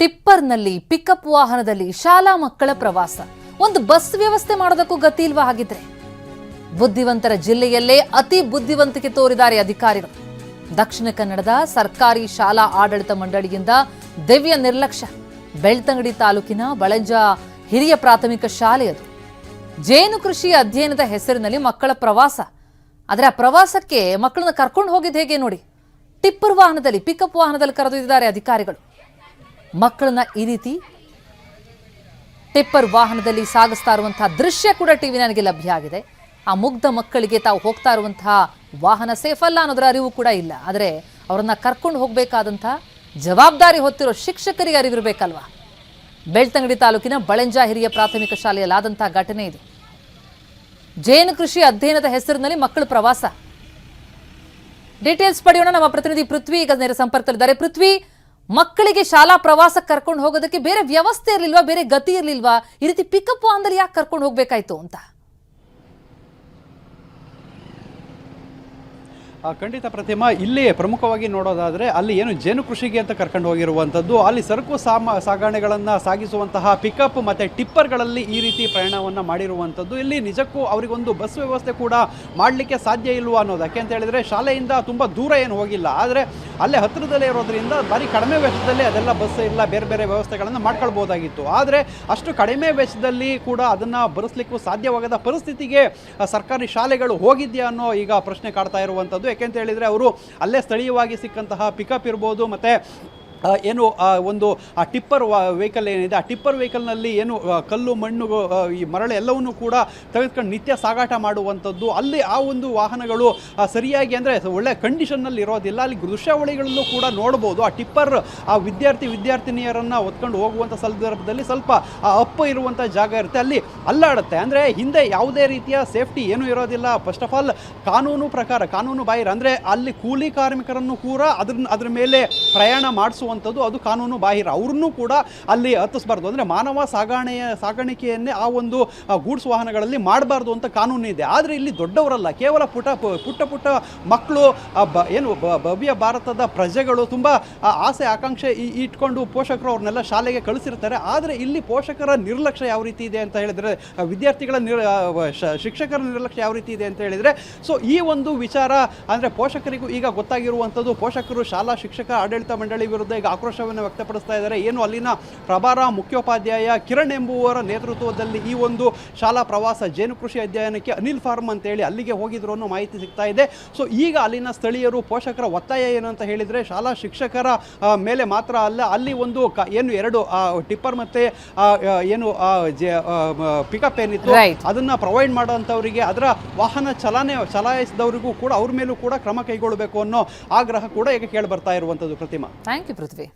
ಟಿಪ್ಪರ್ನಲ್ಲಿ pickup ವಾಹನದಲ್ಲಿ ಶಾಲಾ ಮಕ್ಕಳ ಪ್ರವಾಸ. ಒಂದು ಬಸ್ ವ್ಯವಸ್ಥೆ ಮಾಡೋದಕ್ಕೂ ಗತಿ ಇಲ್ವಾ ಹಾಗಿದ್ರೆ? ಬುದ್ಧಿವಂತರ ಜಿಲ್ಲೆಯಲ್ಲೇ ಅತಿ ಬುದ್ಧಿವಂತಿಕೆ ತೋರಿದ್ದಾರೆ ಅಧಿಕಾರಿಗಳು. ದಕ್ಷಿಣ ಕನ್ನಡದ ಸರ್ಕಾರಿ ಶಾಲಾ ಆಡಳಿತ ಮಂಡಳಿಯಿಂದ ದಿವ್ಯ ನಿರ್ಲಕ್ಷ್ಯ. ಬೆಳ್ತಂಗಡಿ ತಾಲೂಕಿನ ಬಳಂಜ ಹಿರಿಯ ಪ್ರಾಥಮಿಕ ಶಾಲೆಯದು ಜೇನು ಕೃಷಿ ಅಧ್ಯಯನದ ಹೆಸರಿನಲ್ಲಿ ಮಕ್ಕಳ ಪ್ರವಾಸ. ಆದರೆ ಆ ಪ್ರವಾಸಕ್ಕೆ ಮಕ್ಕಳನ್ನ ಕರ್ಕೊಂಡು ಹೋಗಿದ್ದು ಹೇಗೆ ನೋಡಿ? ಟಿಪ್ಪರ್ ವಾಹನದಲ್ಲಿ, ಪಿಕಪ್ ವಾಹನದಲ್ಲಿ ಕರೆದೊಯ್ದಿದ್ದಾರೆ ಅಧಿಕಾರಿಗಳು. ಮಕ್ಕಳನ್ನ ಈ ರೀತಿ ಟಿಪ್ಪರ್ ವಾಹನದಲ್ಲಿ ಸಾಗಿಸ್ತಾ ಇರುವಂತಹ ದೃಶ್ಯ ಕೂಡ ಟಿವಿ ನನಗೆ ಲಭ್ಯ ಆಗಿದೆ. ಆ ಮುಗ್ಧ ಮಕ್ಕಳಿಗೆ ತಾವು ಹೋಗ್ತಾ ಇರುವಂತಹ ವಾಹನ ಸೇಫ್ ಅಲ್ಲ ಅನ್ನೋದರ ಅರಿವು ಕೂಡ ಇಲ್ಲ. ಆದರೆ ಅವರನ್ನ ಕರ್ಕೊಂಡು ಹೋಗಬೇಕಾದಂತಹ ಜವಾಬ್ದಾರಿ ಹೊತ್ತಿರೋ ಶಿಕ್ಷಕರಿಗೆ ಅರಿವಿರಬೇಕಲ್ವಾ? ಬೆಳ್ತಂಗಡಿ ತಾಲೂಕಿನ ಬಳಂಜ ಹಿರಿಯ ಪ್ರಾಥಮಿಕ ಶಾಲೆಯಲ್ಲಿ ಆದಂತಹ ಘಟನೆ ಇದು. ಜೇನು ಕೃಷಿ ಅಧ್ಯಯನದ ಹೆಸರಿನಲ್ಲಿ ಮಕ್ಕಳು ಪ್ರವಾಸ. ಡೀಟೇಲ್ಸ್ ಪಡೆಯೋಣ. ನಮ್ಮ ಪ್ರತಿನಿಧಿ ಪೃಥ್ವಿ ಈಗ ನೇರ ಸಂಪರ್ಕದಲ್ಲಿದ್ದಾರೆ. ಪೃಥ್ವಿ ಮಕ್ಕಳಿಗೆ ಶಾಲಾ ಪ್ರವಾಸಕ್ಕೆ ಕರ್ಕೊಂಡು ಹೋಗೋದಕ್ಕೆ ಬೇರೆ ವ್ಯವಸ್ಥೆ ಇರಲಿಲ್ವಾ, ಬೇರೆ ಗತಿ ಇರಲಿಲ್ವಾ? ಈ ರೀತಿ ಪಿಕಪ್ ವಾಹನದಲ್ಲಿ ಯಾಕೆ ಕರ್ಕೊಂಡು ಹೋಗ್ಬೇಕಾಯ್ತು ಅಂತ? ಖಂಡಿತ ಪ್ರತಿಮಾ ಇಲ್ಲಿ ಪ್ರಮುಖವಾಗಿ ನೋಡೋದಾದರೆ ಅಲ್ಲಿ ಏನು ಜೇನು ಕೃಷಿಗೆ ಅಂತ ಕರ್ಕೊಂಡು ಹೋಗಿರುವಂಥದ್ದು. ಅಲ್ಲಿ ಸರಕು ಸಾಮ ಸಾಗಾಣೆಗಳನ್ನು ಸಾಗಿಸುವಂತಹ ಪಿಕಪ್ ಮತ್ತು ಟಿಪ್ಪರ್ಗಳಲ್ಲಿ ಈ ರೀತಿ ಪ್ರಯಾಣವನ್ನು ಮಾಡಿರುವಂಥದ್ದು. ಇಲ್ಲಿ ನಿಜಕ್ಕೂ ಅವರಿಗೊಂದು ಬಸ್ ವ್ಯವಸ್ಥೆ ಕೂಡ ಮಾಡಲಿಕ್ಕೆ ಸಾಧ್ಯ ಇಲ್ವಾ ಅನ್ನೋದಕ್ಕೆ ಅಂತ ಹೇಳಿದರೆ ಶಾಲೆಯಿಂದ ತುಂಬ ದೂರ ಏನು ಹೋಗಿಲ್ಲ. ಆದರೆ ಅಲ್ಲೇ ಹತ್ತಿರದಲ್ಲೇ ಇರೋದ್ರಿಂದ ಭಾರಿ ಕಡಿಮೆ ವೆಚ್ಚದಲ್ಲಿ ಅದೆಲ್ಲ ಬಸ್ ಇಲ್ಲ ಬೇರೆ ಬೇರೆ ವ್ಯವಸ್ಥೆಗಳನ್ನು ಮಾಡ್ಕೊಳ್ಬೋದಾಗಿತ್ತು. ಆದರೆ ಅಷ್ಟು ಕಡಿಮೆ ವೆಚ್ಚದಲ್ಲಿ ಕೂಡ ಅದನ್ನು ಬರೆಸ್ಲಿಕ್ಕೂ ಸಾಧ್ಯವಾಗದ ಪರಿಸ್ಥಿತಿಗೆ ಸರ್ಕಾರಿ ಶಾಲೆಗಳು ಹೋಗಿದೆಯಾ ಅನ್ನೋ ಈಗ ಪ್ರಶ್ನೆ ಕಾಡ್ತಾ ಇರುವಂಥದ್ದು. ಯಾಕೆಂತ ಹೇಳಿದರೆ ಅವರು ಅಲ್ಲೇ ಸ್ಥಳೀಯವಾಗಿ ಸಿಕ್ಕಂತಹ ಪಿಕಪ್ ಇರ್ಬೋದು ಮತ್ತು ಏನು ಒಂದು, ಆ ಟಿಪ್ಪರ್ ವೆಹಿಕಲ್ ಏನಿದೆ, ಆ ಟಿಪ್ಪರ್ ವೆಹಿಕಲ್ನಲ್ಲಿ ಏನು ಕಲ್ಲು, ಮಣ್ಣು ಈ ಮರಳು ಎಲ್ಲವನ್ನು ಕೂಡ ತೆಗೆದುಕೊಂಡು ನಿತ್ಯ ಸಾಗಾಟ ಮಾಡುವಂಥದ್ದು. ಅಲ್ಲಿ ಆ ಒಂದು ವಾಹನಗಳು ಸರಿಯಾಗಿ ಅಂದರೆ ಒಳ್ಳೆ ಕಂಡೀಷನ್ನಲ್ಲಿ ಇರೋದಿಲ್ಲ. ಅಲ್ಲಿ ದೃಶ್ಯಾವಳಿಗಳಲ್ಲೂ ಕೂಡ ನೋಡ್ಬೋದು. ಆ ಟಿಪ್ಪರ್, ಆ ವಿದ್ಯಾರ್ಥಿ, ವಿದ್ಯಾರ್ಥಿನಿಯರನ್ನು ಹೊತ್ಕೊಂಡು ಹೋಗುವಂಥ ಸಂದರ್ಭದಲ್ಲಿ ಸ್ವಲ್ಪ, ಆ ಅಪ್ಪ ಇರುವಂಥ ಜಾಗ ಇರುತ್ತೆ. ಅಲ್ಲಿ ಅಲ್ಲಾಡುತ್ತೆ. ಅಂದರೆ ಹಿಂದೆ ಯಾವುದೇ ರೀತಿಯ ಸೇಫ್ಟಿ ಏನೂ ಇರೋದಿಲ್ಲ. ಫಸ್ಟ್ ಆಫ್ ಆಲ್ ಕಾನೂನು ಪ್ರಕಾರ, ಕಾನೂನು ಬಾಹಿರ. ಅಂದರೆ ಅಲ್ಲಿ ಕೂಲಿ ಕಾರ್ಮಿಕರನ್ನು ಕೂಡ ಅದ್ರ ಅದ್ರ ಮೇಲೆ ಪ್ರಯಾಣ ಮಾಡಿಸುವಂಥದ್ದು ಅದು ಕಾನೂನು ಬಾಹಿರ. ಅವ್ರನ್ನೂ ಕೂಡ ಅಲ್ಲಿ ಹತ್ತಿಸ್ಬಾರ್ದು. ಅಂದರೆ ಮಾನವ ಸಾಗಾಣೆಯ, ಸಾಗಾಣಿಕೆಯನ್ನೇ ಆ ಒಂದು ಗೂಡ್ಸ್ ವಾಹನಗಳಲ್ಲಿ ಮಾಡಬಾರ್ದು ಅಂತ ಕಾನೂನು ಇದೆ ಆದರೆ ಇಲ್ಲಿ ದೊಡ್ಡವರಲ್ಲ. ಕೇವಲ ಪುಟ ಪುಟ್ಟ ಪುಟ್ಟ ಮಕ್ಕಳು ಬ, ಏನು ಭವ್ಯ ಭಾರತದ ಪ್ರಜೆಗಳು ತುಂಬ ಆಸೆ, ಆಕಾಂಕ್ಷೆ ಇಟ್ಕೊಂಡು ಪೋಷಕರು ಅವ್ರನ್ನೆಲ್ಲ ಶಾಲೆಗೆ ಕಳಿಸಿರ್ತಾರೆ. ಆದರೆ ಇಲ್ಲಿ ಪೋಷಕರ ನಿರ್ಲಕ್ಷ್ಯ ಯಾವ ರೀತಿ ಇದೆ ಅಂತ ಹೇಳಿದರೆ ವಿದ್ಯಾರ್ಥಿಗಳ ನಿರ್ ಶಿಕ್ಷಕರ ನಿರ್ಲಕ್ಷ್ಯ ಯಾವ ರೀತಿ ಇದೆ ಅಂತ ಹೇಳಿದರೆ, ಸೊ ಈ ಒಂದು ವಿಚಾರ ಅಂದರೆ ಪೋಷಕರಿಗೂ ಈಗ ಗೊತ್ತಾಗಿರುವಂಥದ್ದು, ಪೋಷಕರು ಶಾಲಾ ಶಿಕ್ಷಕ, ಆಡಳಿತ ಮಂಡಳಿ ವಿರುದ್ಧ ಈಗ ಆಕ್ರೋಶವನ್ನು ವ್ಯಕ್ತಪಡಿಸ್ತಾ ಇದ್ದಾರೆ. ಏನು ಅಲ್ಲಿನ ಪ್ರಭಾರ ಮುಖ್ಯೋಪಾಧ್ಯಾಯ ಕಿರಣ್ ಎಂಬುವರ ನೇತೃತ್ವದಲ್ಲಿ ಈ ಒಂದು ಶಾಲಾ ಪ್ರವಾಸ ಜೇನು ಕೃಷಿ ಅಧ್ಯಯನಕ್ಕೆ ಅನಿಲ್ ಫಾರ್ಮ್ ಅಂತೇಳಿ ಅಲ್ಲಿಗೆ ಹೋಗಿದ್ರು ಅನ್ನೋ ಮಾಹಿತಿ ಸಿಗ್ತಾ ಇದೆ. ಸೊ ಈಗ ಅಲ್ಲಿನ ಸ್ಥಳೀಯರು ಪೋಷಕರ ಒತ್ತಾಯ ಏನು ಅಂತ ಹೇಳಿದರೆ ಶಾಲಾ ಶಿಕ್ಷಕರ ಮೇಲೆ ಮಾತ್ರ ಅಲ್ಲ ಅಲ್ಲಿ ಒಂದು ಏನು ಎರಡು ಟಿಪ್ಪರ್ ಮತ್ತು ಏನು ಪಿಕಪ್ ಏನಿತ್ತು ಅದನ್ನ ಅದನ್ನು ಪ್ರೊವೈಡ್ ಮಾಡೋಂಥವರಿಗೆ ಅದರ ವಾಹನ ಚಲನೆ ಚಲಾಯಿಸಿದವರಿಗೂ ಕೂಡ ಅವ್ರ ಮೇಲೂ ಕೂಡ ಕ್ರಮ ಕೈಗೊಳ್ಳಬೇಕು ಅನ್ನೋ ಆಗ್ರಹ ಕೂಡ ಈಗ ಕೇಳಿ ಬರ್ತಾ ಇರುವಂಥದ್ದು ಪ್ರತಿಮಾ. Thank you Prithvi